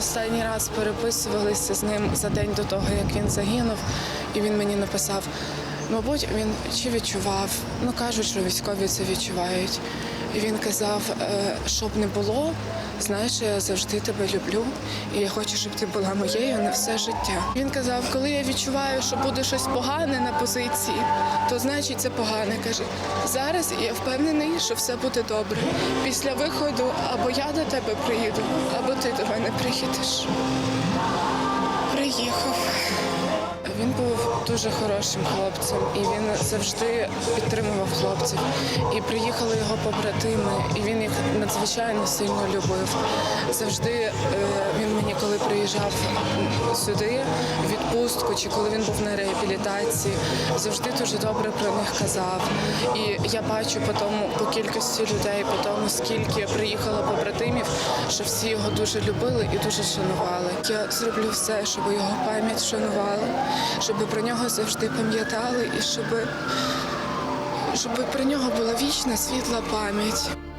останній раз переписувалися з ним за день до того, як він загинув, і він мені написав. Мабуть, він чи відчував, ну кажуть, що військові це відчувають. І він казав, е, щоб не було, знаєш, я завжди тебе люблю, і я хочу, щоб ти була моєю на все життя. Він казав, коли я відчуваю, що буде щось погане на позиції, то значить це погане. каже. Зараз я впевнений, що все буде добре. Після виходу або я до тебе приїду, або ти до мене приїдеш. Приїхав. Він був дуже хорошим хлопцем, і він завжди підтримував хлопців. І приїхали його побратими, і він їх надзвичайно сильно любив. Завжди е, він мені, коли приїжджав сюди, відпустку, чи коли він був на реабілітації, завжди дуже добре про них казав. І я бачу по тому, по кількості людей, по тому, скільки приїхало побратимів, що всі його дуже любили і дуже шанували. Я зроблю все, щоб його пам'ять шанували, щоб про нього завжди пам'ятали і щоб, щоб про нього була вічна світла пам'ять.